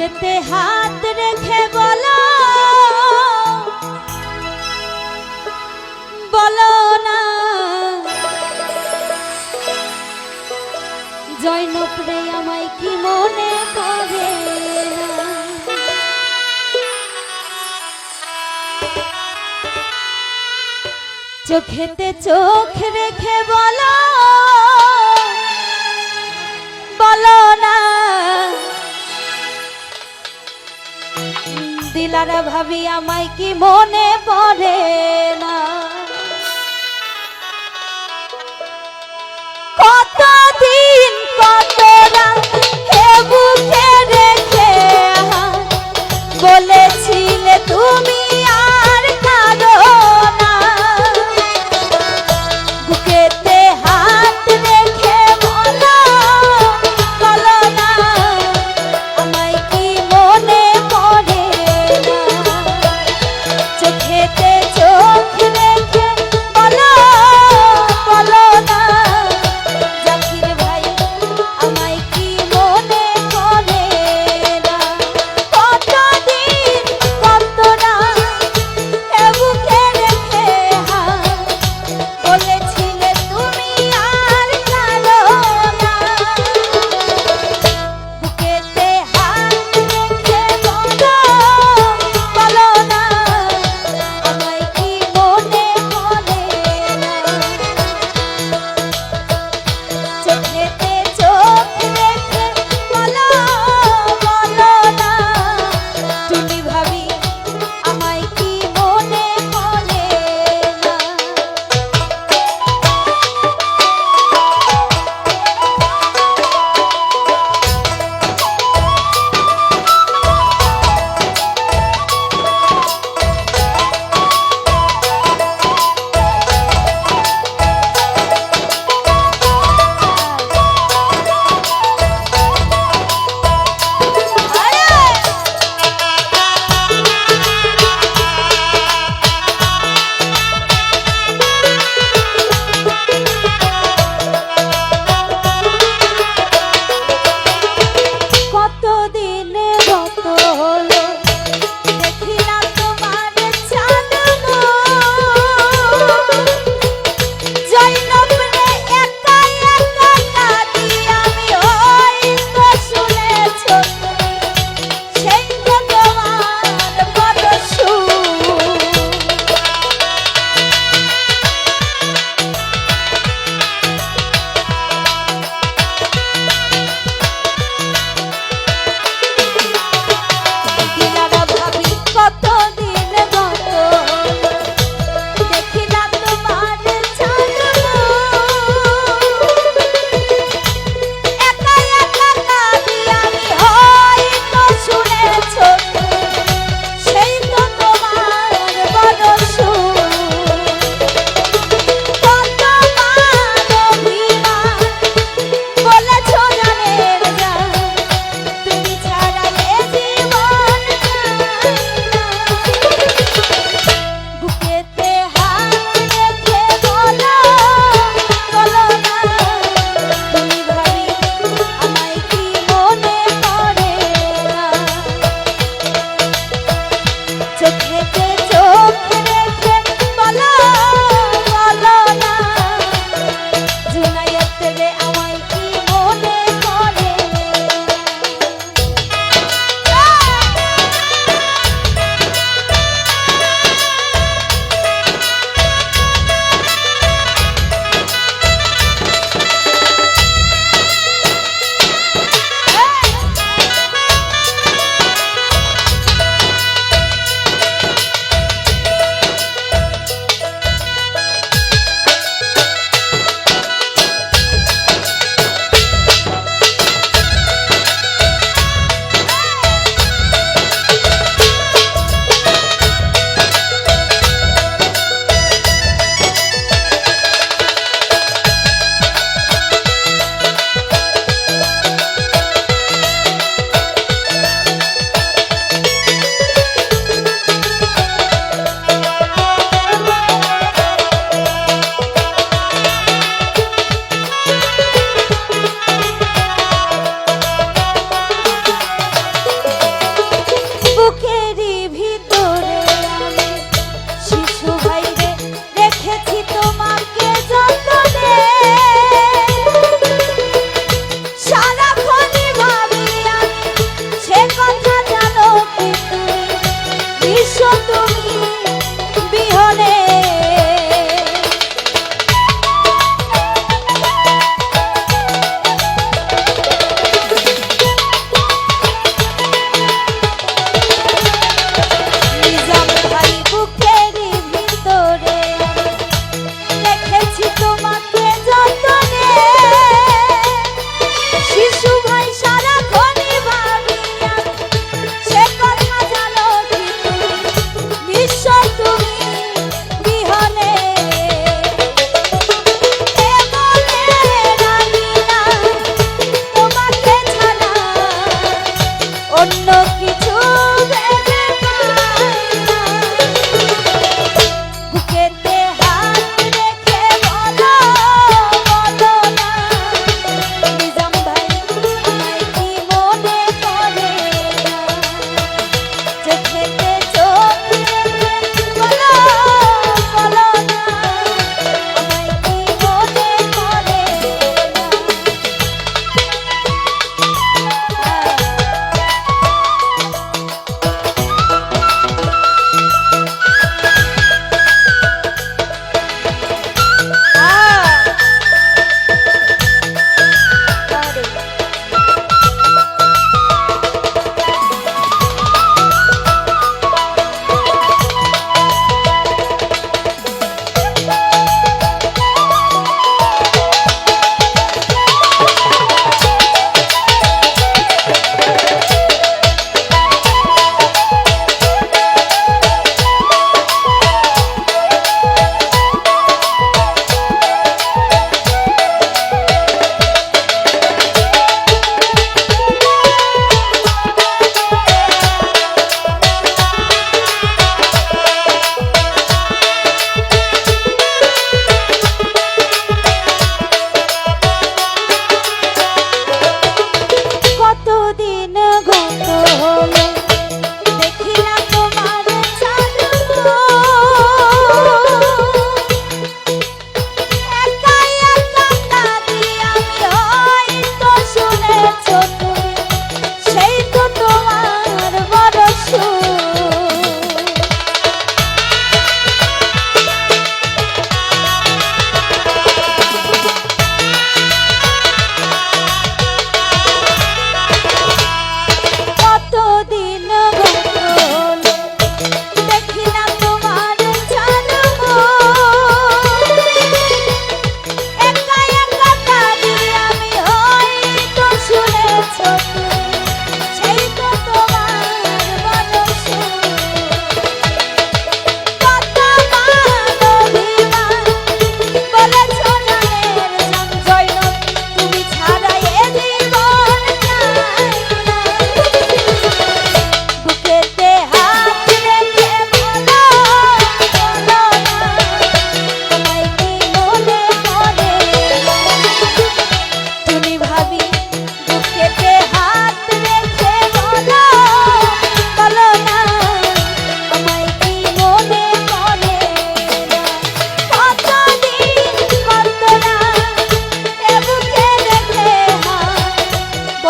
বুকেতে হাত রেখে বলো বলো না। জৈনপ্রে আমায় কি মনে করে চোখেতে চোখ রেখে বলো বলো না। দিলারা ভাবি আমায় কি মনে পড়ে না?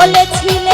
বলেছিল